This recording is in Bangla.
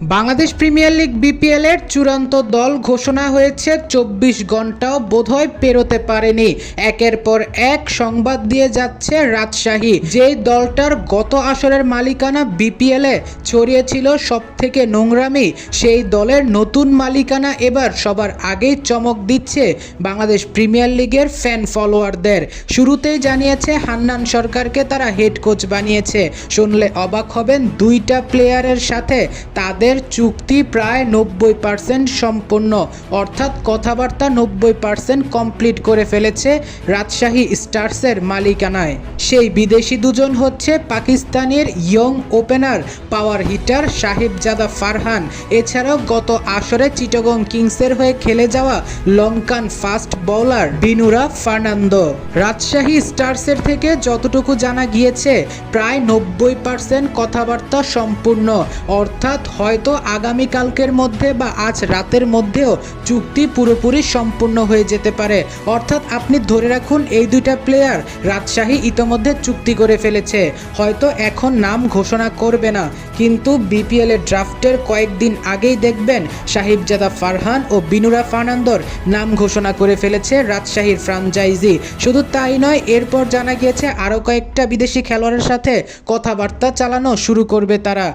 বাংলাদেশ প্রিমিয়ার লিগ বিপিএল এর চূড়ান্ত দল ঘোষণা হয়েছে, চব্বিশ ঘন্টাও বোধহয় পেরোতে পারেনি। একের পর এক সংবাদ দিয়ে যাচ্ছে রাজশাহী যেই দলটার গত আসরের মালিকানা বিপিএল এ ছড়িয়েছিল সব থেকে নোংরামি। সেই দলের নতুন মালিকানা এবার সবার আগেই চমক দিচ্ছে বাংলাদেশ প্রিমিয়ার লিগের ফ্যান ফলোয়ারদের। শুরুতেই জানিয়েছে হান্নান সরকারকে তারা হেড কোচ বানিয়েছে। শুনলে অবাক হবেন দুইটা প্লেয়ারের সাথে, তাদের চুক্তি প্রায় নব্বই পার্সেন্ট সম্পূর্ণ অর্থাৎ কথাবার্তা নব্বই পার্সেন্ট কমপ্লিট করে ফেলেছে রাজশাহী স্টার্সের মালিকানায়। সেই বিদেশি দুজন হচ্ছে পাকিস্তানের young opener, power hitter Sahibzada Farhan. এছাড়াও গত আসরে চিটগং কিংসের হয়ে খেলে যাওয়া লঙ্কান ফাস্ট বোলার বিনুরা ফার্নান্দো। রাজশাহী স্টার্সের থেকে যতটুকু জানা গিয়েছে, প্রায় নব্বই পার্সেন্ট কথাবার্তা সম্পূর্ণ, অর্থাৎ হয়তো আগামীকালকের মধ্যে বা আজ রাতের মধ্যেও চুক্তি পুরোপুরি সম্পূর্ণ হয়ে যেতে পারে। অর্থাৎ আপনি ধরে রাখুন এই দুইটা প্লেয়ার রাজশাহী ইতোমধ্যে চুক্তি করে ফেলেছে। হয়তো এখন নাম ঘোষণা করবে না। কিন্তু বিপিএল এর ড্রাফটের কয়েকদিন আগেই দেখবেন সাহিবজাদা ফারহান ও বিনুরা ফার্নান্দোর নাম ঘোষণা করে ফেলেছে রাজশাহীর ফ্রাঞ্চাইজি শুধু তাই নয়, এরপর জানা গিয়েছে আরও কয়েকটা বিদেশি খেলোয়াড়ের সাথে কথাবার্তা চালানো শুরু করবে তারা।